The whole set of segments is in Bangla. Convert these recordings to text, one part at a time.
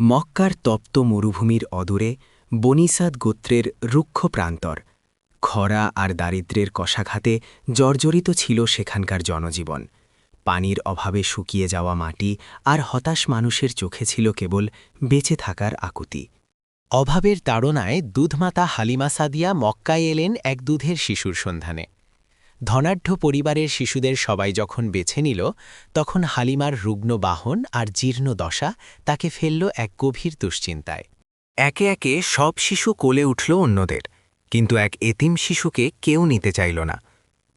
মক্কার তপ্ত মরুভূমির অদূরে বনিসাদ গোত্রের রুক্ষ প্রান্তর। খরা আর দারিদ্র্যের কষাঘাতে জর্জরিত ছিল সেখানকার জনজীবন। পানির অভাবে শুকিয়ে যাওয়া মাটি আর হতাশ মানুষের চোখে ছিল কেবল বেঁচে থাকার আকুতি। অভাবের তাড়নায় দুধমাতা হালিমা সাদিয়া মক্কায় এলেন এক দুধের শিশুর সন্ধানে। ধনাঢ্য পরিবারের শিশুদের সবাই যখন বেছে নিল, তখন হালিমার রুগ্ন বাহন আর জীর্ণ দশা তাকে ফেলল এক গভীর দুশ্চিন্তায়। একে একে সব শিশু কোলে উঠল অন্যদের, কিন্তু এক এতিম শিশুকে কেউ নিতে চাইল না।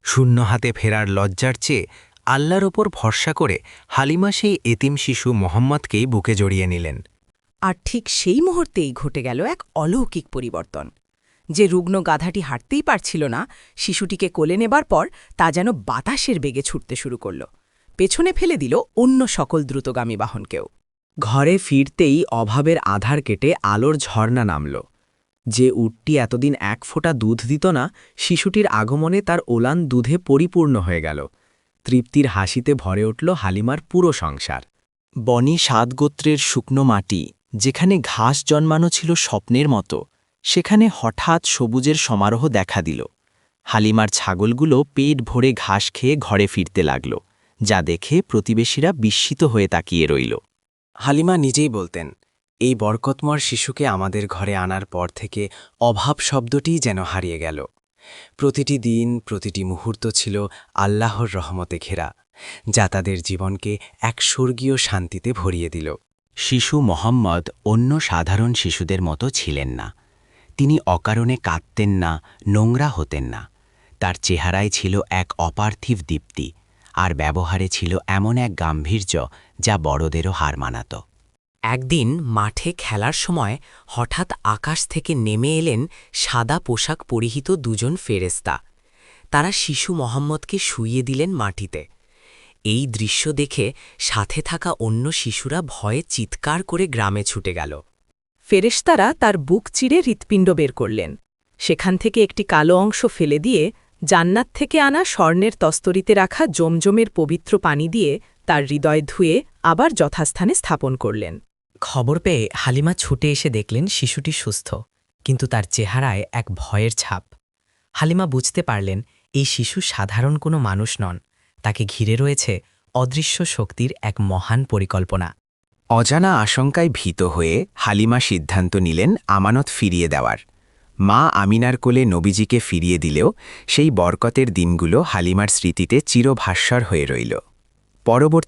শূন্য হাতে ফেরার লজ্জার চেয়ে আল্লাহর ওপর ভরসা করে হালিমা সেই এতিম শিশু মোহাম্মদকেই বুকে জড়িয়ে নিলেন। আর ঠিক সেই মুহূর্তেই ঘটে গেল এক অলৌকিক পরিবর্তন। যে রুগ্ন গাধাটি হাঁটতেই পারছিল না, শিশুটিকে কোলে নেবার পর তা যেন বাতাসের বেগে ছুটতে শুরু করল। পেছনে ফেলে দিল অন্য সকল দ্রুতগামী বাহনকেও। ঘরে ফিরতেই অভাবের আধার কেটে আলোর ঝর্ণা নামল। যে উটটি এতদিন এক ফোঁটা দুধ দিত না, শিশুটির আগমনে তার ওলান দুধে পরিপূর্ণ হয়ে গেল। তৃপ্তির হাসিতে ভরে উঠল হালিমার পুরো সংসার। বনি সাতগোত্রের শুকনো মাটি, যেখানে ঘাস জন্মানো ছিল স্বপ্নের মতো সেখানে হঠাৎ সবুজের সমারোহ দেখা দিল। হালিমার ছাগলগুলো পেট ভরে ঘাস খেয়ে ঘরে ফিরতে লাগল, যা দেখে প্রতিবেশীরা বিস্মিত হয়ে তাকিয়ে রইল। হালিমা নিজেই বলতেন, এই বরকতমর শিশুকে আমাদের ঘরে আনার পর থেকে অভাব শব্দটিই যেন হারিয়ে গেল। প্রতিটি দিন, প্রতিটি মুহূর্ত ছিল আল্লাহর রহমতে ঘেরা, যা তাদের জীবনকে এক স্বর্গীয় শান্তিতে ভরিয়ে দিল। শিশু মোহাম্মদ অন্য সাধারণ শিশুদের মতো ছিলেন না। তিনি অকারণে কাঁদতেন না, নোংরা হতেন না। তার চেহারায় ছিল এক অপার্থিব দীপ্তি, আর ব্যবহারে ছিল এমন এক গাম্ভীর্য যা বড়দেরও হার মানাত। একদিন মাঠে খেলার সময় হঠাৎ আকাশ থেকে নেমে এলেন সাদা পোশাক পরিহিত দুজন ফেরেস্তা তারা শিশু মোহাম্মদকে শুইয়ে দিলেন মাটিতে। এই দৃশ্য দেখে সাথে থাকা অন্য শিশুরা ভয়ে চিৎকার করে গ্রামে ছুটে গেল। ফেরেশতারা তার বুক চিরে হৃৎপিণ্ড বের করলেন। সেখান থেকে একটি কালো অংশ ফেলে দিয়ে জান্নাত থেকে আনা স্বর্ণের তস্তরিতে রাখা জমজমের পবিত্র পানি দিয়ে তার হৃদয় ধুয়ে আবার যথাস্থানে স্থাপন করলেন। খবর পেয়ে হালিমা ছুটে এসে দেখলেন শিশুটি সুস্থ, কিন্তু তার চেহারায় এক ভয়ের ছাপ। হালিমা বুঝতে পারলেন, এই শিশু সাধারণ কোনো মানুষ নন, তাকে ঘিরে রয়েছে অদৃশ্য শক্তির এক মহান পরিকল্পনা। অজানা আশঙ্কায় ভীত হয়ে হালিমা সিদ্ধান্ত নিলেন আমানত ফিরিয়ে দেওয়ার। মা আমিনার কোলে নবীজিকে ফিরিয়ে দিলেও সেই বরকতের দিনগুলো হালিমার স্মৃতিতে চিরভাস্বর হয়ে রইল। পরবর্তী